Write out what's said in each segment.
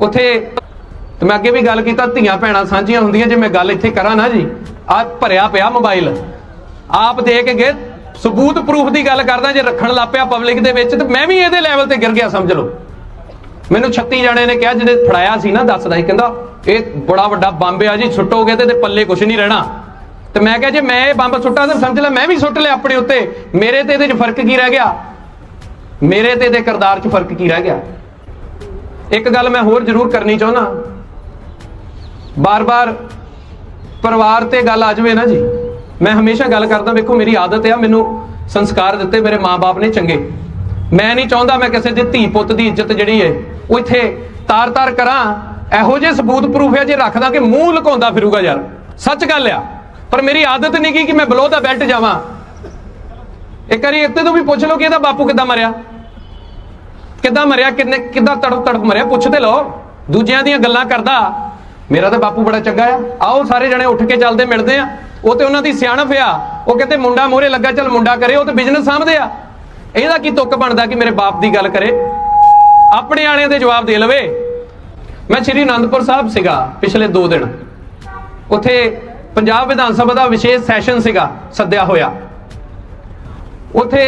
ਉੱਥੇ ਤੇ ਮੈਂ ਅੱਗੇ ਵੀ ਗੱਲ ਕੀਤਾ, ਧੀਆਂ ਭੈਣਾਂ ਸਾਂਝੀਆਂ ਹੁੰਦੀਆਂ, ਜੇ ਮੈਂ ਗੱਲ ਇੱਥੇ ਕਰਾਂ ਨਾ ਜੀ ਆ ਭਰਿਆ ਪਿਆ ਮੋਬਾਈਲ। ਆਪ ਦੇ ਕੇ ਗਏ ਸਬੂਤ ਪ੍ਰੂਫ ਦੀ ਗੱਲ ਕਰਦਾ, ਜੇ ਰੱਖਣ ਲੱਪਿਆ ਪਬਲਿਕ ਦੇ ਵਿੱਚ, ਤੇ ਮੈਂ ਵੀ ਇਹਦੇ ਲੈਵਲ ਤੇ ਗਿਰ ਗਿਆ, ਸਮਝ ਲਓ। ਮੈਨੂੰ 36 ਜਣੇ ਨੇ ਕਿਹਾ, ਜਿਹਨੇ ਫੜਾਇਆ ਸੀ ਨਾ, ਦੱਸਦਾ ਸੀ, ਕਹਿੰਦਾ, ਇਹ ਬੜਾ ਵੱਡਾ ਬੰਬ ਆ ਜੀ, ਸੁੱਟੋਗੇ ਤੇ ਇਹਦੇ ਪੱਲੇ ਕੁਝ ਨਹੀਂ ਰਹਿਣਾ। ਤੇ ਮੈਂ ਕਿਹਾ, ਜੇ ਮੈਂ ਇਹ ਬੰਬ ਸੁੱਟਾ, ਤਾਂ ਸਮਝ ਲੈ, ਮੈਂ ਵੀ ਸੁੱਟ ਲਿਆ ਆਪਣੇ ਉੱਤੇ। ਮੇਰੇ ਤੇ ਇਹਦੇ 'ਚ ਫ਼ਰਕ ਕੀ ਰਹਿ ਗਿਆ? ਮੇਰੇ ਤੇ ਇਹਦੇ ਕਿਰਦਾਰ 'ਚ ਫ਼ਰਕ ਕੀ ਰਹਿ ਗਿਆ? ਇੱਕ ਗੱਲ ਮੈਂ ਹੋਰ ਜ਼ਰੂਰ ਕਰਨੀ ਚਾਹੁੰਦਾ। ਬਾਰ-ਬਾਰ ਪਰਿਵਾਰ ਤੇ ਗੱਲ ਆ ਜਾਵੇ ਨਾ ਜੀ। ਮੈਂ ਹਮੇਸ਼ਾ ਗੱਲ ਕਰਦਾ, ਵੇਖੋ ਮੇਰੀ ਆਦਤ ਆ, ਮੈਨੂੰ ਸੰਸਕਾਰ ਦਿੱਤੇ ਮੇਰੇ ਮਾਪੇ ਨੇ ਚੰਗੇ। ਮੈਂ ਨਹੀਂ ਚਾਹੁੰਦਾ ਮੈਂ ਕਿਸੇ ਦੇ ਧੀ ਪੁੱਤ ਦੀ ਇੱਜ਼ਤ ਜਿਹੜੀ ਹੈ ਉਹ ਇੱਥੇ ਤਾਰ-ਤਾਰ ਕਰਾਂ। ਇਹੋ ਜਿਹੇ ਸਬੂਤ ਪ੍ਰੂਫ ਹੈ ਜੇ ਰੱਖਦਾ ਕਿ ਮੂੰਹ ਲੁਕਾਉਂਦਾ ਫਿਰੂਗਾ ਯਾਰ। ਸੱਚ ਗੱਲ ਆ। ਪਰ ਮੇਰੀ ਆਦਤ ਨਹੀਂ ਕੀ ਕਿ ਮੈਂ ਬਲੋ ਦਾ ਬੈਲਟ ਜਾਵਾਂ। ਇੱਕ ਵਾਰੀ ਇੱਥੇ ਤੋਂ ਵੀ ਪੁੱਛ ਲਓ ਕਿ ਇਹਦਾ ਬਾਪੂ ਕਿੱਦਾਂ ਮਰਿਆ? ਕਿੱਦਾਂ ਮਰਿਆ, ਕਿੰਨੇ ਕਿੱਦਾਂ ਤੜਪ ਤੜਪ ਮਰਿਆ? ਪੁੱਛ ਤੇ ਲਓ। ਦੂਜਿਆਂ ਦੀਆਂ ਗੱਲਾਂ ਕਰਦਾ। ਮੇਰਾ ਤਾਂ ਬਾਪੂ ਬੜਾ ਚੰਗਾ ਆ। ਆਓ ਸਾਰੇ ਜਣੇ ਉੱਠ ਕੇ ਚੱਲਦੇ, ਮਿਲਦੇ ਆ। ਉਹ ਤੇ ਉਹਨਾਂ ਦੀ ਸਿਆਣਪ ਆ। ਉਹ ਕਹਿੰਦੇ, ਮੁੰਡਾ ਮੋਹਰੇ ਲੱਗਾ, ਚੱਲ ਮੁੰਡਾ ਕਰੇ। ਉਹ ਤੇ ਬਿਜ਼ਨਸ ਸਾਂਭਦੇ ਆ। ਇਹਦਾ ਕੀ ਤੁੱਕ ਬਣਦਾ ਕਿ ਮੇਰੇ ਬਾਪ ਦੀ ਗੱਲ ਕਰੇ? ਆਪਣੇ ਆਲਿਆਂ ਦੇ ਜਵਾਬ ਦੇ ਲਵੇ। ਮੈਂ ਸ਼੍ਰੀ ਅਨੰਦਪੁਰ ਸਾਹਿਬ ਸੀਗਾ ਪਿਛਲੇ 2 ਦਿਨ। ਉੱਥੇ ਪੰਜਾਬ ਵਿਧਾਨ ਸਭਾ ਦਾ ਵਿਸ਼ੇਸ਼ ਸੈਸ਼ਨ ਸੀਗਾ, ਸੱਦਿਆ ਹੋਇਆ। ਉੱਥੇ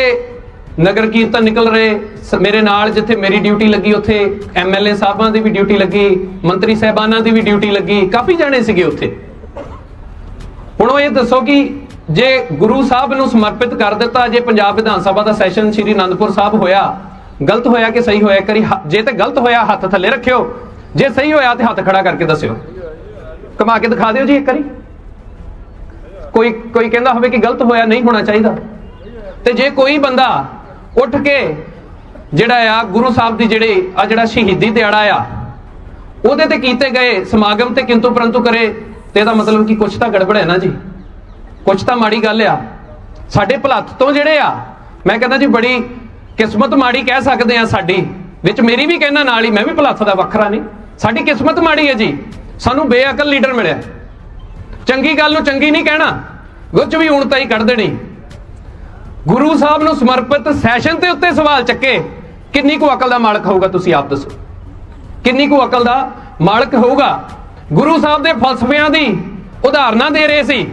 ਨਗਰ ਕੀਰਤਨ ਨਿਕਲ ਰਹੇ। ਸ- ਮੇਰੇ ਨਾਲ ਜਿੱਥੇ ਮੇਰੀ ਡਿਊਟੀ ਲੱਗੀ, ਉੱਥੇ ਐਮਐਲਏ ਸਾਹਿਬਾਂ ਦੀ ਵੀ ਡਿਊਟੀ ਲੱਗੀ, ਮੰਤਰੀ ਸਾਹਿਬਾਨਾਂ ਦੀ ਵੀ ਡਿਊਟੀ ਲੱਗੀ। ਕਾਫੀ ਜਾਣੇ ਸੀਗੇ ਉੱਥੇ। ਹੁਣ ਉਹ ਇਹ ਦੱਸੋ ਕਿ ਜੇ ਗੁਰੂ ਸਾਹਿਬ ਨੂੰ ਸਮਰਪਿਤ ਕਰ ਦਿੱਤਾ, ਜੇ ਪੰਜਾਬ ਵਿਧਾਨ ਸਭਾ ਦਾ ਸੈਸ਼ਨ ਸ੍ਰੀ ਅਨੰਦਪੁਰ ਸਾਹਿਬ ਹੋਇਆ, ਗਲਤ ਹੋਇਆ ਕਿ ਸਹੀ ਹੋਇਆ? ਕਰੀ ਜੇ ਤੇ ਗਲਤ ਹੋਇਆ, ਹੱਥ ਥੱਲੇ ਰੱਖਿਓ। ਜੇ ਸਹੀ ਹੋਇਆ ਤੇ ਹੱਥ ਖੜਾ ਕਰਕੇ ਦੱਸਿਓ। ਕਮਾ ਕੇ ਦਿਖਾ ਦਿਓ ਜੀ ਇੱਕ ਵਾਰੀ। ਕੋਈ ਕੋਈ ਕਹਿੰਦਾ ਹੋਵੇ ਕਿ ਗਲਤ ਹੋਇਆ, ਨਹੀਂ ਹੋਣਾ ਚਾਹੀਦਾ। ਤੇ ਜੇ ਕੋਈ ਬੰਦਾ ਉੱਠ ਕੇ ਜਿਹੜਾ ਆ, ਗੁਰੂ ਸਾਹਿਬ ਦੀ ਜਿਹੜੇ ਆ ਜਿਹੜਾ ਸ਼ਹੀਦੀ ਦਿਹਾੜਾ ਆ, ਉਹਦੇ ਤੇ ਕੀਤੇ ਗਏ ਸਮਾਗਮ ਤੇ ਕਿੰਤੂ ਪਰੰਤੂ ਕਰੇ ਤੇ ਇਹਦਾ ਮਤਲਬ ਕਿ ਕੁਛ ਤਾਂ ਗੜਬੜ ਹੈ ਨਾ ਜੀ। ਕੁਛ ਤਾਂ ਮਾੜੀ ਗੱਲ ਆ। ਸਾਡੇ ਭਲੱਥ ਤੋਂ ਜਿਹੜੇ ਆ, ਮੈਂ ਕਹਿੰਦਾ ਜੀ ਬੜੀ ਕਿਸਮਤ ਮਾੜੀ ਕਹਿ ਸਕਦੇ ਆ ਸਾਡੀ। ਵਿੱਚ ਮੇਰੀ ਵੀ ਕਹਿਣਾ ਨਾਲ ਹੀ, ਮੈਂ ਵੀ ਭਲੱਥ ਦਾ ਵੱਖਰਾ ਨਹੀਂ। ਸਾਡੀ ਕਿਸਮਤ ਮਾੜੀ ਹੈ ਜੀ। ਸਾਨੂੰ ਬੇਅਕਲ ਲੀਡਰ ਮਿਲਿਆ। ਚੰਗੀ ਗੱਲ ਨੂੰ ਚੰਗੀ ਨਹੀਂ ਕਹਿਣਾ। ਗੁੱਚ ਵੀ ਹੁਣ ਤਾਂ ਹੀ ਕੱਢ ਦੇਣੀ। ਗੁਰੂ ਸਾਹਿਬ ਨੂੰ ਸਮਰਪਿਤ ਸੈਸ਼ਨ ਦੇ ਉੱਤੇ ਸਵਾਲ ਚੱਕੇ। ਕਿੰਨੀ ਕੁ ਅਕਲ ਦਾ ਮਾਲਕ ਹੋਊਗਾ ਤੁਸੀਂ ਆਪ ਦੱਸੋ? ਕਿੰਨੀ ਕੁ ਅਕਲ ਦਾ ਮਾਲਕ ਹੋਊਗਾ? ਗੁਰੂ ਸਾਹਿਬ ਦੇ ਫਲਸਫਿਆਂ ਦੀ ਉਦਾਹਰਨਾਂ ਦੇ ਰਹੇ ਸੀ।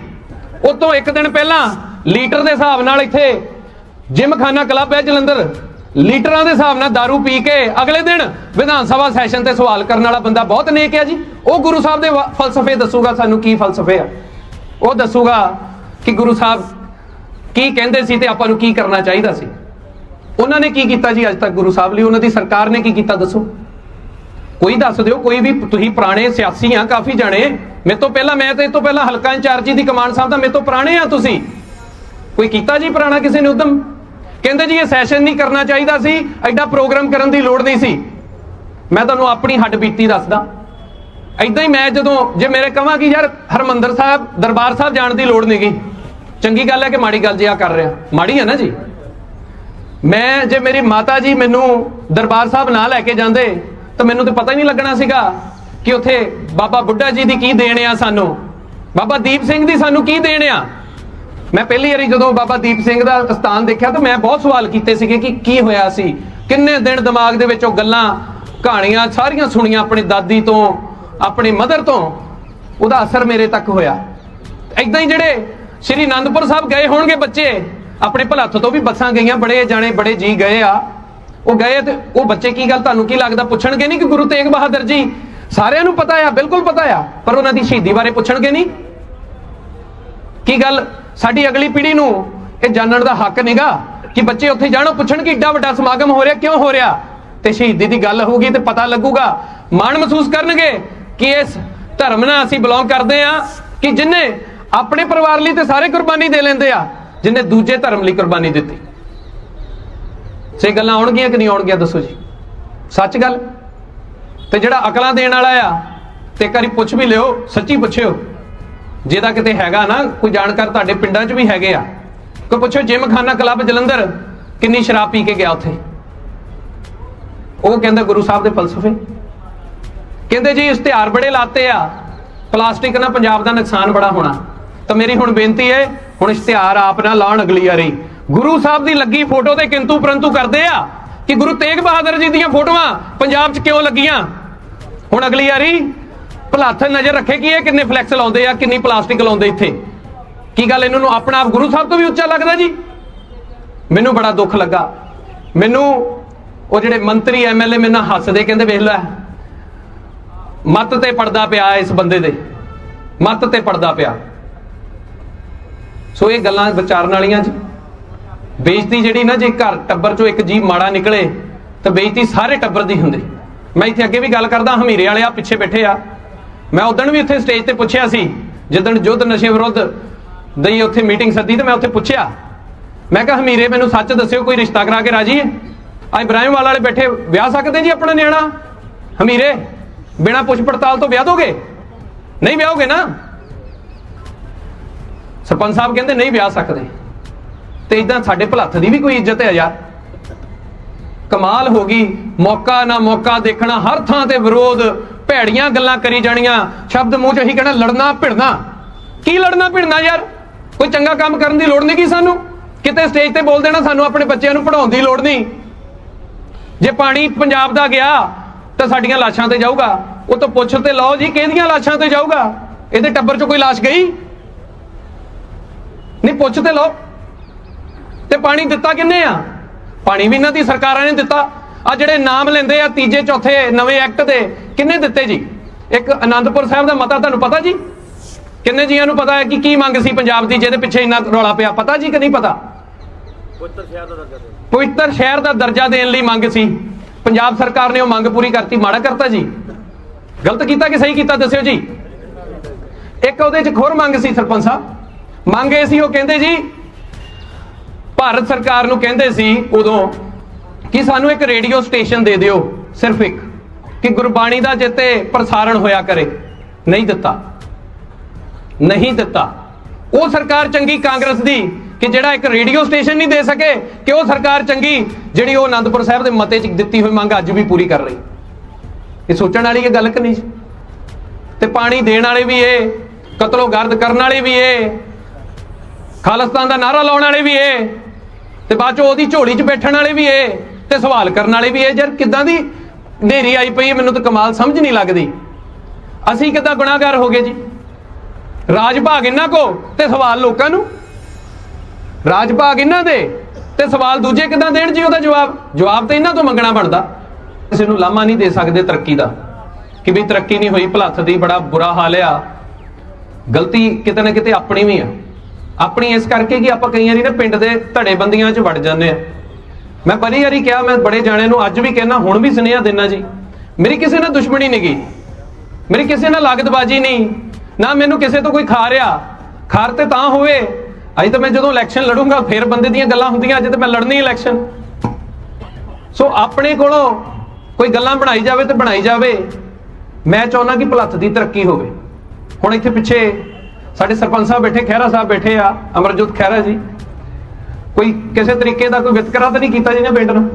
ਉਸ ਤੋਂ ਇੱਕ ਦਿਨ ਪਹਿਲਾਂ ਲੀਟਰ ਦੇ ਹਿਸਾਬ ਨਾਲ ਇੱਥੇ ਜਿਮਖਾਨਾ ਕਲੱਬ ਹੈ ਜਲੰਧਰ। ਲੀਟਰਾਂ ਦੇ ਹਿਸਾਬ ਨਾਲ दारू ਪੀ ਕੇ ਅਗਲੇ ਦਿਨ ਵਿਧਾਨ ਸਭਾ ਸੈਸ਼ਨ ਤੇ ਸਵਾਲ ਕਰਨ ਵਾਲਾ ਬੰਦਾ ਬਹੁਤ ਨੇਕ ਹੈ ਜੀ। ਉਹ ਗੁਰੂ ਸਾਹਿਬ ਦੇ ਫਲਸਫੇ ਦੱਸੂਗਾ ਸਾਨੂੰ ਕੀ ਫਲਸਫੇ ਆ। ਉਹ ਦੱਸੂਗਾ ਕਿ ਗੁਰੂ ਸਾਹਿਬ ਕੀ ਕਹਿੰਦੇ ਸੀ ਤੇ ਆਪਾਂ ਨੂੰ ਕੀ ਕਰਨਾ ਚਾਹੀਦਾ ਸੀ? ਉਹਨਾਂ ਨੇ ਕੀ ਕੀਤਾ ਜੀ ਅੱਜ ਤੱਕ ਗੁਰੂ ਸਾਹਿਬ ਲਈ? ਉਹਨਾਂ ਦੀ ਸਰਕਾਰ ਨੇ ਕੀ ਕੀਤਾ ਦੱਸੋ? ਕੋਈ ਦੱਸ ਦਿਓ, ਕੋਈ ਵੀ ਤੁਸੀਂ ਪੁਰਾਣੇ ਸਿਆਸੀ ਆ, ਕਾਫੀ ਜਾਣੇ। ਮੇਰੇ ਤੋਂ ਪਹਿਲਾਂ, ਮੈਂ ਤੇ ਇਹ ਤੋਂ ਪਹਿਲਾਂ ਹਲਕਾ ਇੰਚਾਰਜੀ ਦੀ ਕਮਾਂਡ ਸਾਹਿਬ ਦਾ ਮੇਰੇ ਤੋਂ ਪੁਰਾਣੇ ਆ ਤੁਸੀਂ। ਕੋਈ ਕੀਤਾ ਜੀ ਪੁਰਾਣਾ ਕਿਸੇ ਨੇ ਉਦਮ? ਕਹਿੰਦੇ ਜੀ ਇਹ ਸੈਸ਼ਨ ਨਹੀਂ ਕਰਨਾ ਚਾਹੀਦਾ ਸੀ, ਐਡਾ ਪ੍ਰੋਗਰਾਮ ਕਰਨ ਦੀ ਲੋੜ ਨਹੀਂ ਸੀ। ਮੈਂ ਤੁਹਾਨੂੰ ਆਪਣੀ ਹੱਡ ਬੀਤੀ ਦੱਸਦਾ। ਐਦਾਂ ਹੀ ਮੈਂ ਜਦੋਂ, ਜੇ ਮੇਰੇ ਕਹਾਂ ਕਿ ਯਾਰ ਹਰਮੰਦਰ ਸਾਹਿਬ, ਦਰਬਾਰ ਸਾਹਿਬ ਜਾਣ ਦੀ ਲੋੜ ਨਹੀਂਗੀ ਚੰਗੀ ਗੱਲ ਹੈ ਕਿ ਮਾੜੀ ਗੱਲ ਜੇ ਆ ਕਰ ਰਿਹਾ। ਮਾੜੀ ਹੈ ਨਾ ਜੀ? ਮੈਂ ਜੇ ਮੇਰੀ ਮਾਤਾ ਜੀ ਮੈਨੂੰ ਦਰਬਾਰ ਸਾਹਿਬ ਨਾ ਲੈ ਕੇ ਜਾਂਦੇ, ਤਾਂ ਮੈਨੂੰ ਤਾਂ ਪਤਾ ਹੀ ਨਹੀਂ ਲੱਗਣਾ ਸੀਗਾ ਕਿ ਉੱਥੇ ਬਾਬਾ ਬੁੱਢਾ ਜੀ ਦੀ ਕੀ ਦੇਣ ਆ ਸਾਨੂੰ। ਬਾਬਾ ਦੀਪ ਸਿੰਘ ਦੀ ਸਾਨੂੰ ਕੀ ਦੇਣ ਆ? ਮੈਂ ਪਹਿਲੀ ਵਾਰੀ ਜਦੋਂ ਬਾਬਾ ਦੀਪ ਸਿੰਘ ਦਾ ਸਥਾਨ ਦੇਖਿਆ, ਤਾਂ ਮੈਂ ਬਹੁਤ ਸਵਾਲ ਕੀਤੇ ਸੀਗੇ ਕਿ ਕੀ ਹੋਇਆ ਸੀ? ਕਿੰਨੇ ਦਿਨ ਦਿਮਾਗ ਦੇ ਵਿੱਚ ਉਹ ਗੱਲਾਂ, ਕਹਾਣੀਆਂ ਸਾਰੀਆਂ ਸੁਣੀਆਂ ਆਪਣੀ ਦਾਦੀ ਤੋਂ, ਆਪਣੀ ਮਦਰ ਤੋਂ, ਉਹਦਾ ਅਸਰ ਮੇਰੇ ਤੱਕ ਹੋਇਆ। ਇਦਾਂ ਹੀ ਜਿਹੜੇ ਸ਼੍ਰੀ ਅਨੰਦਪੁਰ ਸਾਹਿਬ ਗਏ ਹੋਣਗੇ ਬੱਚੇ। ਆਪਣੇ ਭਲੱਥ ਤੋਂ ਵੀ ਬੱਸਾਂ ਗਈਆਂ, ਬੜੇ ਜਾਣੇ, ਬੜੇ ਜੀ ਗਏ ਆ। ਉਹ ਗਏ ਤੇ ਉਹ ਬੱਚੇ ਕੀ ਗੱਲ ਤੁਹਾਨੂੰ ਕੀ ਲੱਗਦਾ, ਪੁੱਛਣਗੇ ਨਹੀਂ ਕਿ ਗੁਰੂ ਤੇਗ ਬਹਾਦਰ ਜੀ? ਸਾਰਿਆਂ ਨੂੰ ਪਤਾ ਆ, ਬਿਲਕੁਲ ਪਤਾ ਆ, ਪਰ ਉਹਨਾਂ ਦੀ ਸ਼ਹੀਦੀ ਬਾਰੇ ਪੁੱਛਣਗੇ ਨਹੀਂ। ਕੀ ਗੱਲ? ਸਾਡੀ ਅਗਲੀ ਪੀੜ੍ਹੀ ਨੂੰ ਇਹ ਜਾਣਨ ਦਾ ਹੱਕ ਨਹੀਂਗਾ ਕਿ ਬੱਚੇ ਉੱਥੇ ਜਾਣ ਪੁੱਛਣ ਕਿ ਏਡਾ ਵੱਡਾ ਸਮਾਗਮ ਹੋ ਰਿਹਾ, ਕਿਉਂ ਹੋ ਰਿਹਾ? ਤੇ ਸ਼ਹੀਦੀ ਦੀ ਗੱਲ ਹੋਊਗੀ ਤੇ ਪਤਾ ਲੱਗੂਗਾ। ਮਾਣ ਮਹਿਸੂਸ ਕਰਨਗੇ ਕਿ ਇਸ ਧਰਮ ਨਾਲ ਅਸੀਂ ਬਿਲੋਂਗ ਕਰਦੇ ਆ, ਕਿ ਜਿਨੇ ਆਪਣੇ ਪਰਿਵਾਰ ਲਈ ਤੇ ਸਾਰੇ ਕੁਰਬਾਨੀ ਦੇ ਲੈਂਦੇ ਆ, ਜਿਨੇ ਦੂਜੇ ਧਰਮ ਲਈ ਕੁਰਬਾਨੀ ਦਿੱਤੀ। ਸੇ ਗੱਲਾਂ ਆਉਣਗੀਆਂ ਕਿ ਨਹੀਂ ਆਉਣਗੀਆਂ ਦੱਸੋ ਜੀ? ਸੱਚ ਗੱਲ? ਤੇ ਜਿਹੜਾ ਅਕਲਾਂ ਦੇਣ ਵਾਲਾ ਆ, ਤੇ ਇੱਕ ਵਾਰੀ ਪੁੱਛ ਵੀ ਲਿਓ, ਸੱਚੀ ਪੁੱਛਿਓ। ਜਿਹਦਾ ਕਿਤੇ ਹੈਗਾ ਨਾ, ਕੋਈ ਜਾਣਕਾਰ ਤੁਹਾਡੇ ਪਿੰਡਾਂ 'ਚ ਵੀ ਹੈਗੇ ਆ। ਕੋਈ ਪੁੱਛੋ ਜਿਮਖਾਨਾ ਕਲੱਬ ਜਲੰਧਰ, ਕਿੰਨੀ ਸ਼ਰਾਬ ਪੀ ਕੇ ਗਿਆ ਉੱਥੇ? ਉਹ ਕਹਿੰਦਾ ਗੁਰੂ ਸਾਹਿਬ ਦੇ ਫਲਸਫੇ। ਕਹਿੰਦੇ ਜੀ ਇਸ਼ਤਿਹਾਰ ਬੜੇ ਲਾਤੇ ਆ। ਪਲਾਸਟਿਕ ਨਾਲ ਪੰਜਾਬ ਦਾ ਨੁਕਸਾਨ ਬੜਾ ਹੋਣਾ। ਤਾਂ ਮੇਰੀ ਹੁਣ ਬੇਨਤੀ ਹੈ, ਹੁਣ ਇਸ਼ਤਿਹਾਰ ਆਪ ਨਾ ਲਾਉਣ ਅਗਲੀ ਵਾਰੀ। ਗੁਰੂ ਸਾਹਿਬ ਦੀ ਲੱਗੀ ਫੋਟੋ ਤੇ ਕਿੰਤੂ ਪਰੰਤੂ ਕਰਦੇ ਆ ਕਿ ਗੁਰੂ ਤੇਗ ਬਹਾਦਰ ਜੀ ਦੀਆਂ ਫੋਟੋਆਂ ਪੰਜਾਬ 'ਚ ਕਿਉਂ ਲੱਗੀਆਂ? ਹੁਣ ਅਗਲੀ ਵਾਰੀ ਭਲਾਥ ਨਜ਼ਰ ਰੱਖੇ ਕਿ ਇਹ ਕਿੰਨੇ ਫਲੈਕਸ ਲਾਉਂਦੇ ਆ, ਕਿੰਨੀ ਪਲਾਸਟਿਕ ਲਾਉਂਦੇ ਇੱਥੇ। ਕੀ ਗੱਲ ਇਹਨਾਂ ਨੂੰ ਆਪਣਾ ਆਪ ਗੁਰੂ ਸਾਹਿਬ ਤੋਂ ਵੀ ਉੱਚਾ ਲੱਗਦਾ ਜੀ? ਮੈਨੂੰ ਬੜਾ ਦੁੱਖ ਲੱਗਾ। ਮੈਨੂੰ ਉਹ ਜਿਹੜੇ ਮੰਤਰੀ ਐਮਐਲਏ ਮੇਰੇ ਨਾਲ ਹੱਸਦੇ ਕਹਿੰਦੇ ਵੇਖ ਲੈ, ਮੱਤ ਤੇ ਪੜਦਾ ਪਿਆ ਇਸ ਬੰਦੇ ਦੇ। ਮੱਤ ਤੇ ਪੜਦਾ ਪਿਆ। ਸੋ ਇਹ ਗੱਲਾਂ ਵਿਚਾਰਨ ਵਾਲੀਆਂ ਜੀ। ਬੇਇੱਜ਼ਤੀ ਜਿਹੜੀ ਨਾ ਜੇ ਘਰ ਟੱਬਰ ਚੋਂ ਇੱਕ ਜੀ ਮਾੜਾ ਨਿਕਲੇ, ਤਾਂ ਬੇਇੱਜ਼ਤੀ ਸਾਰੇ ਟੱਬਰ ਦੀ ਹੁੰਦੀ। ਮੈਂ ਇੱਥੇ ਅੱਗੇ ਵੀ ਗੱਲ ਕਰਦਾ, ਹਮੀਰੇ ਵਾਲੇ ਆ, ਪਿੱਛੇ ਬੈਠੇ ਆ। ਮੈਂ ਉਦੋਂ ਵੀ ਉੱਥੇ ਸਟੇਜ ਤੇ ਪੁੱਛਿਆ ਸੀ ਜਦੋਂ ਯੁੱਧ ਨਸ਼ੇ ਵਿਰੁੱਧ ਦੀ ਉੱਥੇ ਮੀਟਿੰਗ ਸੱਦੀ, ਤੇ ਮੈਂ ਉੱਥੇ ਪੁੱਛਿਆ। ਮੈਂ ਕਿਹਾ, ਹਮੀਰੇ, ਮੈਨੂੰ ਸੱਚ ਦੱਸਿਓ, ਕੋਈ ਰਿਸ਼ਤਾ ਕਰਾ ਕੇ ਰਾਜੀ ਹੈ? ਆ ਇਬਰਾਹਿਮ ਵਾਲਾ ਵਾਲੇ ਬੈਠੇ, ਵਿਆਹ ਸਕਦੇ ਜੀ ਆਪਣਾ ਨਿਆਣਾ? ਹਮੀਰੇ, ਬਿਨਾ ਪੁੱਛ ਪੜਤਾਲ ਤੋਂ ਵਿਆਹ ਦੋਗੇ? ਨਹੀਂ ਵਿਆਹੋਗੇ ਨਾ? ਸਰਪੰਚ ਸਾਹਿਬ ਕਹਿੰਦੇ ਨਹੀਂ ਵਿਆਹ ਸਕਦੇ। ਤੇ ਇਦਾਂ ਸਾਡੇ ਭਲੱਥ ਦੀ ਵੀ ਕੋਈ ਇੱਜ਼ਤ ਹੈ ਯਾਰ। ਕਮਾਲ ਹੋ ਗਈ, ਮੌਕਾ ਨਾ ਮੌਕਾ ਦੇਖਣਾ, ਹਰ ਥਾਂ ਤੇ ਵਿਰੋਧ, ਭੈੜੀਆਂ ਗੱਲਾਂ ਕਰੀ ਜਾਣੀਆਂ। ਸ਼ਬਦ ਮੂੰਹ ਚ ਇਹੀ ਕਹਿਣਾ, ਲੜਨਾ ਭਿੜਨਾ। ਕੀ ਲੜਨਾ ਭਿੜਨਾ ਯਾਰ? ਕੋਈ ਚੰਗਾ ਕੰਮ ਕਰਨ ਦੀ ਲੋੜ ਨਹੀਂ ਕੀ ਸਾਨੂੰ? ਕਿਤੇ ਸਟੇਜ ਤੇ ਬੋਲ ਦੇਣਾ ਸਾਨੂੰ ਆਪਣੇ ਬੱਚਿਆਂ ਨੂੰ ਪੜਾਉਣ ਦੀ ਲੋੜ ਨਹੀਂ। ਜੇ ਪਾਣੀ ਪੰਜਾਬ ਦਾ ਗਿਆ, ਤਾਂ ਸਾਡੀਆਂ ਲਾਸ਼ਾਂ ਤੇ ਜਾਊਗਾ। ਉਹ ਤਾਂ ਪੁੱਛ ਤੇ ਲਓ ਜੀ, ਕਿਹਦੀਆਂ ਲਾਸ਼ਾਂ ਤੇ ਜਾਊਗਾ? ਇਹਦੇ ਟੱਬਰ 'ਚ ਕੋਈ ਲਾਸ਼ ਗਈ? ਨਹੀਂ ਪੁੱਛ ਤੇ ਲਓ। ਤੇ ਪਾਣੀ ਦਿੱਤਾ ਕਿੰਨੇ ਆ? ਪਾਣੀ ਵੀ ਇਹਨਾਂ ਦੀ ਸਰਕਾਰਾਂ ਨੇ ਦਿੱਤਾ। ਆ ਜਿਹੜੇ ਨਾਮ ਲੈਂਦੇ ਆ ਤੀਜੇ ਚੌਥੇ ਨਵੇਂ ਐਕਟ ਦੇ ਕਿੰਨੇ ਦਿੱਤੇ ਜੀ? ਇੱਕ ਆਨੰਦਪੁਰ ਸਾਹਿਬ ਦਾ ਮਤਾ ਤੁਹਾਨੂੰ ਪਤਾ ਜੀ? ਕਿੰਨੇ ਜੀਆਂ ਨੂੰ ਪਤਾ ਹੈ ਕਿ ਕੀ ਮੰਗ ਸੀ ਪੰਜਾਬ ਦੀ ਜਿਹਦੇ ਪਿੱਛੇ ਇੰਨਾ ਰੌਲਾ ਪਿਆ? ਪਤਾ ਜੀ ਕਿ ਨਹੀਂ ਪਤਾ? ਪਵਿੱਤਰ ਸ਼ਹਿਰ ਦਾ ਦਰਜਾ ਦੇਣ। ਲਈ ਮੰਗ ਸੀ। ਪੰਜਾਬ ਸਰਕਾਰ ਨੇ ਉਹ ਮੰਗ ਪੂਰੀ ਕਰਤੀ ਮਾੜਾ ਕਰਤਾ ਜੀ। ਗਲਤ ਕੀਤਾ ਕਿ ਸਹੀ ਕੀਤਾ ਦੱਸਿਓ ਜੀ? ਇੱਕ ਉਹਦੇ 'ਚ ਖੁਰ ਮੰਗ ਸੀ ਸਰਪੰਚ ਸਾਹਿਬ। ਮੰਗ ਇਹ ਸੀ, ਉਹ ਕਹਿੰਦੇ ਜੀ, ਭਾਰਤ ਸਰਕਾਰ ਨੂੰ ਕਹਿੰਦੇ ਸੀ ਉਦੋਂ ਕਿ ਸਾਨੂੰ ਇੱਕ ਰੇਡੀਓ ਸਟੇਸ਼ਨ ਦੇ ਦਿਓ, ਸਿਰਫ ਇੱਕ, ਕਿ ਗੁਰਬਾਣੀ ਦਾ ਜਿੱਤੇ ਪ੍ਰਸਾਰਣ ਹੋਇਆ ਕਰੇ। ਨਹੀਂ ਦਿੱਤਾ। ਨਹੀਂ ਦਿੱਤਾ। ਉਹ ਸਰਕਾਰ ਚੰਗੀ ਕਾਂਗਰਸ ਦੀ, ਕਿ ਜਿਹੜਾ ਇੱਕ ਰੇਡੀਓ ਸਟੇਸ਼ਨ ਨਹੀਂ ਦੇ ਸਕੇ, ਕਿ ਉਹ ਸਰਕਾਰ ਚੰਗੀ, ਜਿਹੜੀ ਉਹ ਆਨੰਦਪੁਰ ਸਾਹਿਬ ਦੇ ਮਤੇ 'ਚ ਦਿੱਤੀ ਹੋਈ ਮੰਗ ਅੱਜ ਵੀ ਪੂਰੀ ਕਰ ਰਹੀ। ਇਹ ਸੋਚਣ ਵਾਲੀ ਇਹ ਗੱਲ ਕਿ ਨਹੀਂ ਜੀ? ਤੇ ਪਾਣੀ ਦੇਣ ਵਾਲੇ ਵੀ ਇਹ, ਕਤਲੋ ਗਰਦ ਕਰਨ ਵਾਲੇ ਵੀ ਇਹ ਖਾਲਿਸਤਾਨ ਦਾ ਨਾਰਾ ਲਾਉਣ ਵਾਲੇ ਵੀ ਏ, ਤੇ ਬਾਅਦ ਚੋਂ ਉਹਦੀ ਝੋਲੀ 'ਚ ਬੈਠਣ ਵਾਲੇ ਵੀ ਏ, ਤੇ ਸਵਾਲ ਕਰਨ ਵਾਲੇ ਵੀ ਇਹ ਯਾਰ ਕਿੱਦਾਂ ਦੀ ਨੇਰੀ ਆਈ ਪਈ ਮੈਨੂੰ ਤਾਂ ਕਮਾਲ ਸਮਝ ਨਹੀਂ ਲੱਗਦੀ। ਅਸੀਂ ਕਿੱਦਾਂ ਗੁਨਾਹਗਾਰ ਹੋ ਗਏ ਜੀ? ਰਾਜ ਭਾਗ ਇਹਨਾਂ ਕੋ ਤੇ ਸਵਾਲ ਲੋਕਾਂ ਨੂੰ? ਰਾਜ ਭਾਗ ਇਹਨਾਂ ਦੇ ਤੇ ਸਵਾਲ ਦੂਜੇ ਕਿੱਦਾਂ ਦੇਣ ਜੀ ਉਹਦਾ ਜਵਾਬ? ਜਵਾਬ ਤਾਂ ਇਹਨਾਂ ਤੋਂ ਮੰਗਣਾ ਬਣਦਾ। ਕਿਸੇ ਨੂੰ ਲਾਮਾ ਨਹੀਂ ਦੇ ਸਕਦੇ ਤਰੱਕੀ ਦਾ। ਕਿ ਵੀ ਤਰੱਕੀ ਨਹੀਂ ਹੋਈ, ਭਲੱਥ ਦੀ ਬੜਾ ਬੁਰਾ ਹਾਲ ਆ। ਗਲਤੀ ਕਿਤੇ ਨਾ ਕਿਤੇ ਆਪਣੀ ਵੀ ਆ। ਆਪਣੀ ਇਸ ਕਰਕੇ ਕਿ ਆਪਾਂ ਕਈ ਵਾਰੀ ਨਾ ਪਿੰਡ ਦੇ ਧੜੇ ਬੰਦੀਆਂ 'ਚ ਵੜ ਜਾਂਦੇ ਆ। ਮੈਂ ਬੜੀ ਵਾਰੀ ਕਿਹਾ, ਮੈਂ ਬੜੇ ਜਾਣਿਆਂ ਨੂੰ ਅੱਜ ਵੀ ਕਹਿਣਾ ਹੁਣ ਵੀ ਸੁਨੇਹਾ ਦੇਣਾ ਜੀ। ਮੇਰੀ ਕਿਸੇ ਨਾਲ ਦੁਸ਼ਮਣੀ ਨਹੀਂ ਗਈ। ਮੇਰੀ ਕਿਸੇ ਨਾਲ ਲਾਗਤਬਾਜੀ ਨਹੀਂ। ਨਾ ਮੈਨੂੰ ਕਿਸੇ ਤੋਂ ਕੋਈ ਖਾ ਰਿਹਾ ਖਾਰ ਤੇ ਤਾਂ ਹੋਵੇ। ਅੱਜ ਤਾਂ ਮੈਂ ਜਦੋਂ ਇਲੈਕਸ਼ਨ ਲੜੂੰਗਾ, ਫਿਰ ਬੰਦੇ ਦੀਆਂ ਗੱਲਾਂ ਹੁੰਦੀਆਂ, ਅੱਜ ਤਾਂ ਮੈਂ ਲੜਨੀ ਇਲੈਕਸ਼ਨ ਸੋ ਆਪਣੇ ਕੋਲੋਂ ਕੋਈ ਗੱਲਾਂ ਬਣਾਈ ਜਾਵੇ ਤੇ ਬਣਾਈ ਜਾਵੇ। ਮੈਂ ਚਾਹੁੰਦਾ ਕਿ ਭਲੱਥ ਦੀ ਤਰੱਕੀ ਹੋਵੇ। ਹੁਣ ਇੱਥੇ ਪਿੱਛੇ ਸਾਡੇ ਸਰਪੰਚ ਸਾਹਿਬ ਬੈਠੇ, ਖਹਿਰਾ ਸਾਹਿਬ ਬੈਠੇ ਆ, ਅਮਰਜੋਤ ਖਹਿਰਾ ਜੀ। ਕੋਈ ਕਿਸੇ ਤਰੀਕੇ ਦਾ ਕੋਈ ਵਿਤਕਰਾ ਤਾਂ ਨਹੀਂ ਕੀਤਾ ਜਿਹਨੇ ਪਿੰਡ ਨੂੰ?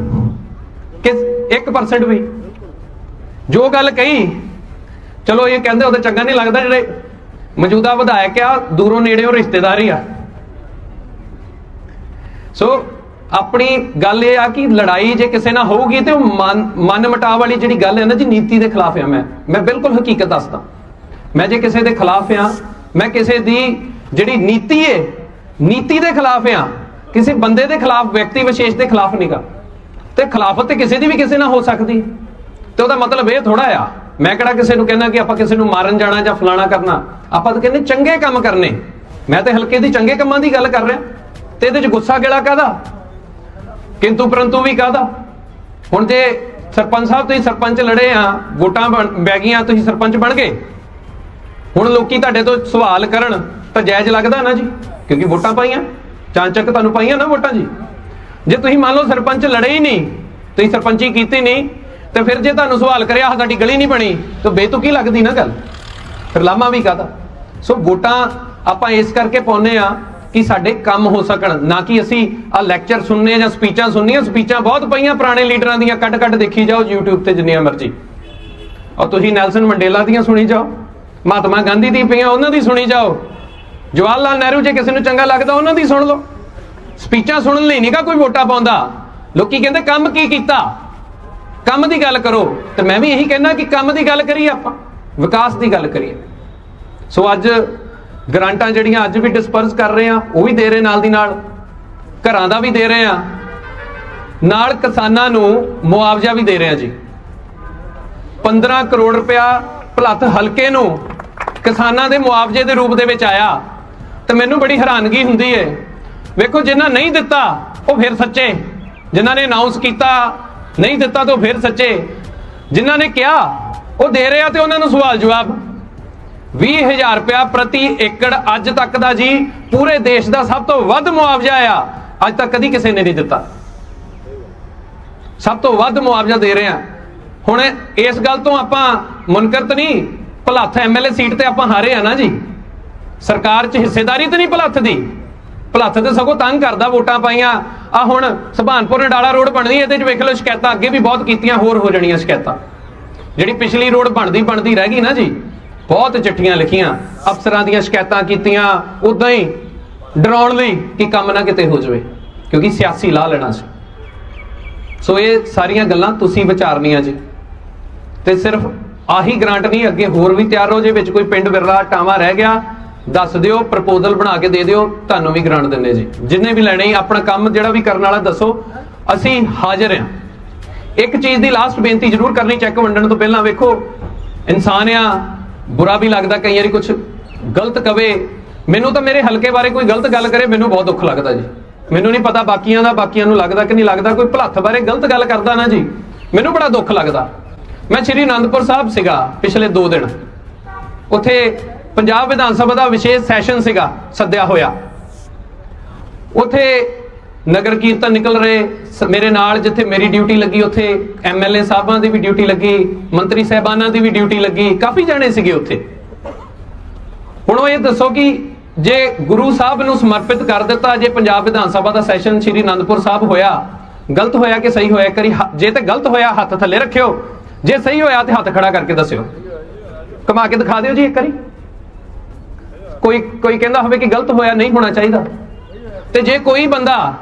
ਕਿ 1% ਵੀ। ਜੋ ਗੱਲ ਕਹੀ, ਚਲੋ ਇਹ ਕਹਿੰਦੇ ਉਹਦੇ ਚੰਗਾ ਨਹੀਂ ਲੱਗਦਾ ਜਿਹੜੇ ਮੌਜੂਦਾ ਵਿਧਾਇਕ ਆ, ਦੂਰੋਂ ਨੇੜਿਓਂ ਰਿਸ਼ਤੇਦਾਰ ਹੀ ਆ। ਸੋ, ਆਪਣੀ ਗੱਲ ਇਹ ਆ ਕਿ ਲੜਾਈ ਜੇ ਕਿਸੇ ਨਾਲ ਹੋਊਗੀ ਤੇ ਉਹ ਮਨ ਮਨ ਮਟਾਵ ਵਾਲੀ ਜਿਹੜੀ ਗੱਲ ਹੈ ਨਾ ਜੀ, ਨੀਤੀ ਦੇ ਖਿਲਾਫ ਆ ਮੈਂ। ਮੈਂ ਬਿਲਕੁਲ ਹਕੀਕਤ ਦੱਸਦਾ। ਮੈਂ ਜੇ ਕਿਸੇ ਦੇ ਖਿਲਾਫ ਆ ਮੈਂ ਕਿਸੇ ਦੀ ਜਿਹੜੀ ਨੀਤੀ ਹੈ ਨੀਤੀ ਦੇ ਖਿਲਾਫ ਆ, ਕਿਸੇ ਬੰਦੇ ਦੇ ਖਿਲਾਫ, ਵਿਅਕਤੀ ਵਿਸ਼ੇਸ਼ ਦੇ ਖਿਲਾਫ ਨਹੀਂਗਾ ਤੇ ਖਿਲਾਫਤ ਤੇ ਕਿਸੇ ਦੀ ਵੀ ਕਿਸੇ ਨਾਲ ਹੋ ਸਕਦੀ। ਤੇ ਉਹਦਾ ਮਤਲਬ ਇਹ ਥੋੜਾ ਆ, ਮੈਂ ਕਿਹੜਾ ਕਿਸੇ ਨੂੰ ਕਹਿੰਦਾ ਕਿ ਆਪਾਂ ਕਿਸੇ ਨੂੰ ਮਾਰਨ ਜਾਣਾ ਜਾਂ ਫਲਾਣਾ ਕਰਨਾ, ਆਪਾਂ ਤਾਂ ਕਹਿੰਦੇ ਚੰਗੇ ਕੰਮ ਕਰਨੇ। ਮੈਂ ਤੇ ਹਲਕੇ ਦੀ ਚੰਗੇ ਕੰਮਾਂ ਦੀ ਗੱਲ ਕਰ ਰਿਹਾ, ਤੇ ਇਹਦੇ 'ਚ ਗੁੱਸਾ ਗਿਲਾ ਕਾਦਾ ਕਿੰਤੂ ਪਰੰਤੂ ਵੀ ਕਾਦਾ ਹੁਣ ਜੇ ਸਰਪੰਚ ਸਾਹਿਬ ਤੁਸੀਂ ਸਰਪੰਚ ਲੜੇ ਆ, ਵੋਟਾਂ ਬਣ- ਪੈ ਗਈਆਂ, ਤੁਸੀਂ ਸਰਪੰਚ ਬਣ ਗਏ। ਹੁਣ ਲੋਕੀ ਤੁਹਾਡੇ ਤੋਂ ਸਵਾਲ ਕਰਨ ਤਾਂ ਜਾਇਜ਼ ਲੱਗਦਾ ਨਾ ਜੀ? ਕਿਉਂਕਿ ਵੋਟਾਂ ਪਾਈਆਂ। ਚਾਂਚਕ ਤੁਹਾਨੂੰ ਪਾਈਆਂ ਨਾ ਵੋਟਾਂ ਜੀ? ਜੇ ਤੁਸੀਂ ਮੰਨ ਲਓ ਸਰਪੰਚ ਲੜੇ ਹੀ ਨਹੀਂ, ਤੁਸੀਂ ਸਰਪੰਚੀ ਕੀਤੀ ਨਹੀਂ, ਤੇ ਫਿਰ ਜੇ ਤੁਹਾਨੂੰ ਸਵਾਲ ਕਰਿਆ, ਆਹ ਸਾਡੀ ਗਲੀ ਨਹੀਂ ਬਣੀ, ਤਾਂ ਬੇਤੁਕੀ ਲੱਗਦੀ ਨਾ ਗੱਲ। ਫਿਰ ਲਾਮਾ ਵੀ ਕਾਦਾ ਸੋ ਵੋਟਾਂ ਆਪਾਂ ਇਸ ਕਰਕੇ ਪਾਉਨੇ ਆ ਕਿ ਸਾਡੇ ਕੰਮ ਹੋ ਸਕਣ, ਨਾ ਕਿ ਅਸੀਂ ਆ ਲੈਕਚਰ ਸੁਣਨੇ ਜਾਂ ਸਪੀਚਾਂ ਸੁਣਨੀਆਂ ਸਪੀਚਾਂ ਬਹੁਤ ਪਈਆਂ ਪੁਰਾਣੇ ਲੀਡਰਾਂ ਦੀਆਂ ਕੱਟ ਕੱਟ ਦੇਖੀ ਜਾਓ YouTube ਤੇ ਜਿੰਨੀਆਂ ਮਰਜ਼ੀ। ਔਰ ਤੁਸੀਂ ਨੈਲਸਨ ਮੰਡੇਲਾ ਦੀਆਂ ਸੁਣੀ ਜਾਓ। ਮਹਾਤਮਾ ਗਾਂਧੀ ਦੀ ਪਈਆਂ, ਉਹਨਾਂ ਦੀ ਸੁਣੀ ਜਾਓ। ਜਵਾਹਰ ਲਾਲ ਨਹਿਰੂ ਜੇ ਕਿਸੇ ਨੂੰ ਚੰਗਾ ਲੱਗਦਾ, ਉਹਨਾਂ ਦੀ ਸੁਣ ਲਓ। ਸਪੀਚਾਂ ਸੁਣਨ ਲਈ ਨਹੀਂਗਾ ਕੋਈ ਵੋਟਾਂ ਪਾਉਂਦਾ। ਲੋਕੀ ਕਹਿੰਦੇ, ਕੰਮ ਕੀ ਕੀਤਾ? ਕੰਮ ਦੀ ਗੱਲ ਕਰੋ। ਤੇ ਮੈਂ ਵੀ ਇਹੀ ਕਹਿਣਾ ਕਿ ਕੰਮ ਦੀ ਗੱਲ ਕਰੀਏ ਆਪਾਂ। ਵਿਕਾਸ ਦੀ ਗੱਲ ਕਰੀਏ। ਸੋ ਅੱਜ ਗ੍ਰਾਂਟਾਂ ਜਿਹੜੀਆਂ ਅੱਜ ਵੀ ਡਿਸਪਰਸ ਕਰ ਰਹੇ ਆ, ਉਹ ਵੀ ਦੇ ਰਹੇ ਨਾਲ ਦੀ ਨਾਲ। ਘਰਾਂ ਦਾ ਵੀ ਦੇ ਰਹੇ ਆ। ਨਾਲ ਕਿਸਾਨਾਂ ਨੂੰ ਮੁਆਵਜ਼ਾ ਵੀ ਦੇ ਰਹੇ ਆ ਜੀ। 15 ਕਰੋੜ ਰੁਪਇਆ ਭਲੱਥ ਹਲਕੇ ਨੂੰ ਕਿਸਾਨਾਂ ਦੇ ਮੁਆਵਜ਼ੇ ਦੇ ਰੂਪ ਦੇ ਵਿੱਚ ਆਇਆ, ਤੇ ਮੈਨੂੰ ਬੜੀ ਹੈਰਾਨਗੀ ਹੁੰਦੀ ਹੈ ਵੇਖੋ, ਜਿਨ੍ਹਾਂ ਨਹੀਂ ਦਿੱਤਾ, ਉਹ ਫਿਰ ਸੱਚੇ। ਜਿਨ੍ਹਾਂ ਨੇ ਅਨਾਉਂਸ ਕੀਤਾ, ਨਹੀਂ ਦਿੱਤਾ ਤਾਂ ਉਹ ਫਿਰ ਸੱਚੇ। ਜਿਨ੍ਹਾਂ ਨੇ ਕਿਹਾ, ਉਹ ਦੇ ਰਿਹਾ ਆ ਤੇ ਉਹਨਾਂ ਨੂੰ ਸਵਾਲ ਜਵਾਬ। 20000 ਰੁਪਇਆ ਪ੍ਰਤੀ ਏਕੜ ਅੱਜ ਤੱਕ ਦਾ ਜੀ, ਪੂਰੇ ਦੇਸ਼ ਦਾ ਸਭ ਤੋਂ ਵੱਧ ਮੁਆਵਜ਼ਾ ਆ ਅੱਜ ਤੱਕ ਕਦੀ ਕਿਸੇ ਨੇ ਨਹੀਂ ਦਿੱਤਾ। ਸਭ ਤੋਂ ਵੱਧ ਮੁਆਵਜ਼ਾ ਦੇ ਰਹੇ ਆ। ਹੁਣ ਇਸ ਗੱਲ ਤੋਂ ਆਪਾਂ ਮੁਨਕਰਤ ਨਹੀਂ, ਭਲੱਥ ਐਮਐਲਏ ਸੀਟ ਤੇ ਆਪਾਂ ਹਾਰੇ ਆ ਨਾ ਜੀ। ਸਰਕਾਰ 'ਚ ਹਿੱਸੇਦਾਰੀ ਤਾਂ ਨਹੀਂ ਭਲੱਥ ਦੀ। ਭਲੱਥ ਤੇ ਸਗੋਂ ਤੰਗ ਕਰਦਾ ਵੋਟਾਂ ਪਾਈਆਂ। ਆ ਹੁਣ ਸੁਭਾਨਪੁਰ ਨਡਾਲਾ ਰੋਡ ਬਣਦੀ ਇਹਦੇ 'ਚ ਵੇਖ ਲਓ ਸ਼ਿਕਾਇਤਾਂ, ਅੱਗੇ ਵੀ ਬਹੁਤ ਕੀਤੀਆਂ, ਹੋਰ ਹੋ ਜਾਣੀਆਂ ਸ਼ਿਕਾਇਤਾਂ। ਜਿਹੜੀ ਪਿਛਲੀ ਰੋਡ ਬਣਦੀ ਬਣਦੀ ਰਹਿ ਗਈ ਨਾ ਜੀ। ਬਹੁਤ ਚਿੱਠੀਆਂ ਲਿਖੀਆਂ, ਅਫਸਰਾਂ ਦੀਆਂ ਸ਼ਿਕਾਇਤਾਂ ਕੀਤੀਆਂ, ਉਦਾਂ ਹੀ ਡਰਾਉਣ ਲਈ ਕਿ ਕੰਮ ਨਾ ਕਿਤੇ ਹੋ ਜਾਵੇ, ਕਿਉਂਕਿ ਸਿਆਸੀ ਲਾ ਲੈਣਾ ਸੀ। ਸੋ ਇਹ ਸਾਰੀਆਂ ਗੱਲਾਂ ਤੁਸੀਂ ਵਿਚਾਰਨੀਆਂ ਜੀ। ਤੇ ਸਿਰਫ ਆਹੀ ਗ੍ਰਾਂਟ ਨਹੀਂ, ਅੱਗੇ ਹੋਰ ਵੀ ਤਿਆਰ ਹੋ ਜੇ ਵਿੱਚ ਕੋਈ ਪਿੰਡ ਵਿਰਲਾ ਟਾਵਾ ਰਹਿ ਗਿਆ, ਦੱਸ ਦਿਓ, ਪ੍ਰਪੋਜ਼ਲ ਬਣਾ ਕੇ ਦੇ ਦਿਓ, ਤੁਹਾਨੂੰ ਵੀ ਗ੍ਰਾਂਟ ਦਿੰਦੇ ਜੀ। ਜਿੰਨੇ ਵੀ ਲੈਣੇ, ਆਪਣਾ ਕੰਮ ਜਿਹੜਾ ਵੀ ਕਰਨ ਵਾਲਾ, ਦੱਸੋ। ਅਸੀਂ ਹਾਜ਼ਰ ਹਾਂ। ਇੱਕ ਚੀਜ਼ ਦੀ ਲਾਸਟ ਬੇਨਤੀ ਜ਼ਰੂਰ ਕਰਨੀ ਚੈੱਕ ਵੰਡਣ ਤੋਂ ਪਹਿਲਾਂ ਵੇਖੋ, ਇਨਸਾਨ ਆ, ਬੁਰਾ ਵੀ ਲੱਗਦਾ, ਕਈ ਵਾਰੀ ਕੁਝ ਗਲਤ ਕਵੇ। ਮੈਨੂੰ ਤਾਂ ਮੇਰੇ ਹਲਕੇ ਬਾਰੇ ਕੋਈ ਗਲਤ ਗੱਲ ਕਰੇ, ਮੈਨੂੰ ਬਹੁਤ ਦੁੱਖ ਲੱਗਦਾ ਜੀ। ਮੈਨੂੰ ਨਹੀਂ ਪਤਾ ਬਾਕੀਆਂ ਦਾ, ਬਾਕੀਆਂ ਨੂੰ ਲੱਗਦਾ ਕਿ ਨਹੀਂ ਲੱਗਦਾ, ਕੋਈ ਭਲੱਥ ਬਾਰੇ ਗਲਤ ਗੱਲ ਕਰਦਾ ਨਾ ਜੀ। ਮੈਨੂੰ ਬੜਾ ਦੁੱਖ ਲੱਗਦਾ। ਮੈਂ ਸ਼੍ਰੀ ਅਨੰਦਪੁਰ ਸਾਹਿਬ ਸੀਗਾ ਪਿਛਲੇ 2 ਦਿਨ। ਉੱਥੇ ਪੰਜਾਬ ਵਿਧਾਨ ਸਭਾ ਦਾ ਵਿਸ਼ੇਸ਼ ਸੈਸ਼ਨ ਸੀਗਾ, ਸੱਦਿਆ ਹੋਇਆ। ਉੱਥੇ ਨਗਰ ਕੀਰਤਨ ਨਿਕਲ ਰਹੇ ਮੇਰੇ ਨਾਲ ਜਿੱਥੇ ਮੇਰੀ ਡਿਊਟੀ ਲੱਗੀ, ਉੱਥੇ ਐਮਐਲਏ ਸਾਹਿਬਾਂ ਦੀ ਵੀ ਡਿਊਟੀ ਲੱਗੀ, ਮੰਤਰੀ ਸਾਹਿਬਾਨਾਂ ਦੀ ਵੀ ਡਿਊਟੀ ਲੱਗੀ, ਕਾਫੀ ਜਾਣੇ ਸੀਗੇ ਉੱਥੇ। ਹੁਣ ਉਹ ਇਹ ਦੱਸੋ ਕਿ ਜੇ ਗੁਰੂ ਸਾਹਿਬ ਨੂੰ ਸਮਰਪਿਤ ਕਰ ਦਿੱਤਾ, ਜੇ ਪੰਜਾਬ ਵਿਧਾਨ ਸਭਾ ਦਾ ਸੈਸ਼ਨ ਸ੍ਰੀ ਅਨੰਦਪੁਰ ਸਾਹਿਬ ਹੋਇਆ, ਗਲਤ ਹੋਇਆ ਕਿ ਸਹੀ ਹੋਇਆ? ਕਰੀ ਜੇ ਤੇ ਗਲਤ ਹੋਇਆ, ਹੱਥ ਥੱਲੇ ਰੱਖਿਓ। ਜੇ ਸਹੀ ਹੋਇਆ ਤੇ ਹੱਥ ਖੜਾ ਕਰਕੇ ਦੱਸਿਓ। ਕਮਾ ਕੇ ਦਿਖਾ ਦਿਓ ਜੀ ਇੱਕ ਵਾਰੀ। ਕੋਈ ਕੋਈ ਕਹਿੰਦਾ ਹੋਵੇ ਕਿ ਗਲਤ ਹੋਇਆ, ਨਹੀਂ ਹੋਣਾ ਚਾਹੀਦਾ। ਤੇ ਜੇ ਕੋਈ ਬੰਦਾ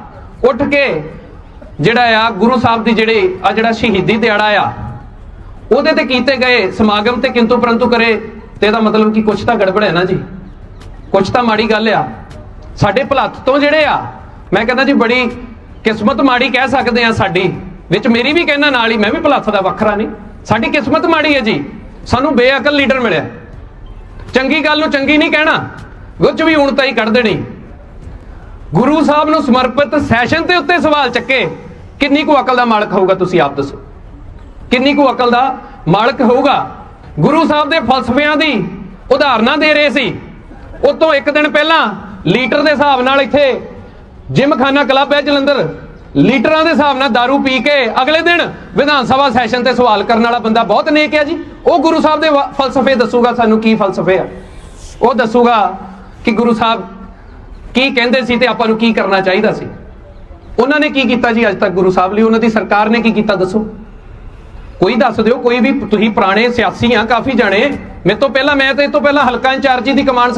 ਉੱਠ ਕੇ ਜਿਹੜਾ ਆ, ਗੁਰੂ ਸਾਹਿਬ ਦੀ ਜਿਹੜੇ ਆ ਜਿਹੜਾ ਸ਼ਹੀਦੀ ਦਿਹਾੜਾ ਆ, ਉਹਦੇ ਤੇ ਕੀਤੇ ਗਏ ਸਮਾਗਮ ਤੇ ਕਿੰਤੂ ਪਰੰਤੂ ਕਰੇ, ਤੇ ਇਹਦਾ ਮਤਲਬ ਕਿ ਕੁਛ ਤਾਂ ਗੜਬੜ ਹੈ ਨਾ ਜੀ। ਕੁਛ ਤਾਂ ਮਾੜੀ ਗੱਲ ਆ। ਸਾਡੇ ਭਲੱਥ ਤੋਂ ਜਿਹੜੇ ਆ, ਮੈਂ ਕਹਿੰਦਾ ਜੀ ਬੜੀ ਕਿਸਮਤ ਮਾੜੀ ਕਹਿ ਸਕਦੇ ਆ ਸਾਡੀ, ਵਿੱਚ ਮੇਰੀ ਵੀ ਕਹਿਣਾ ਨਾਲ ਹੀ, ਮੈਂ ਵੀ ਭਲੱਥ ਦਾ ਵੱਖਰਾ ਨਹੀਂ। ਸਾਡੀ ਕਿਸਮਤ ਮਾੜੀ ਹੈ ਜੀ। ਸਾਨੂੰ ਬੇਅਕਲ ਲੀਡਰ ਮਿਲਿਆ। ਚੰਗੀ ਗੱਲ ਨੂੰ ਚੰਗੀ ਨਹੀਂ ਕਹਿਣਾ ਗੁੱਚ ਵੀ ਹੁਣ ਤਾਂ ਹੀ ਕੱਢ ਦੇਣੀ। ਗੁਰੂ ਸਾਹਿਬ ਨੂੰ ਸਮਰਪਿਤ ਸੈਸ਼ਨ ਤੇ ਉੱਤੇ ਸਵਾਲ ਚੱਕੇ, ਕਿੰਨੀ ਕੁ ਅਕਲ ਦਾ ਮਾਲਕ ਹੋਊਗਾ ਤੁਸੀਂ ਆਪ ਦੱਸੋ? ਕਿੰਨੀ ਕੁ ਅਕਲ ਦਾ ਮਾਲਕ ਹੋਊਗਾ? ਗੁਰੂ ਸਾਹਿਬ ਦੇ ਫਲਸਫਿਆਂ ਦੀ ਉਦਾਹਰਨਾਂ ਦੇ ਰਹੇ ਸੀ। ਉਹ ਤੋਂ ਇੱਕ ਦਿਨ ਪਹਿਲਾਂ ਲੀਟਰ ਦੇ ਹਿਸਾਬ ਨਾਲ ਇੱਥੇ ਜਿਮਖਾਨਾ ਕਲੱਬ ਹੈ ਜਲੰਧਰ। ਲੀਟਰਾਂ ਦੇ ਹਿਸਾਬ ਨਾਲ दारू ਪੀ ਕੇ ਅਗਲੇ ਦਿਨ ਵਿਧਾਨ ਸਭਾ ਸੈਸ਼ਨ ਤੇ ਸਵਾਲ ਕਰਨ ਵਾਲਾ ਬੰਦਾ ਬਹੁਤ ਨੇਕ ਹੈ ਜੀ। ਉਹ ਗੁਰੂ ਸਾਹਿਬ ਦੇ ਫਲਸਫੇ ਦੱਸੂਗਾ ਸਾਨੂੰ ਕੀ ਫਲਸਫੇ ਆ। ਉਹ ਦੱਸੂਗਾ ਕਿ ਗੁਰੂ ਸਾਹਿਬ ਕੀ ਕਹਿੰਦੇ ਸੀ ਤੇ ਆਪਾਂ ਨੂੰ ਕੀ ਕਰਨਾ ਚਾਹੀਦਾ ਸੀ। ਉਹਨਾਂ ਨੇ ਕੀ ਕੀਤਾ ਜੀ ਅੱਜ ਤੱਕ ਗੁਰੂ ਸਾਹਿਬ ਲਈ? ਉਹਨਾਂ ਦੀ ਸਰਕਾਰ ਨੇ ਕੀ ਕੀਤਾ ਦੱਸੋ? ਕੋਈ ਦੱਸ ਦਿਓ, ਕੋਈ ਵੀ ਤੁਸੀਂ ਪੁਰਾਣੇ ਸਿਆਸੀ ਆ, ਕਾਫੀ ਜਾਣੇ। ਮੇਰੇ ਤੋਂ ਪਹਿਲਾਂ ਮੈਂ ਤੇ ਇਹ ਤੋਂ ਪਹਿਲਾਂ ਹਲਕਾ ਇੰਚਾਰਜੀ ਦੀ ਕਮਾਂਡ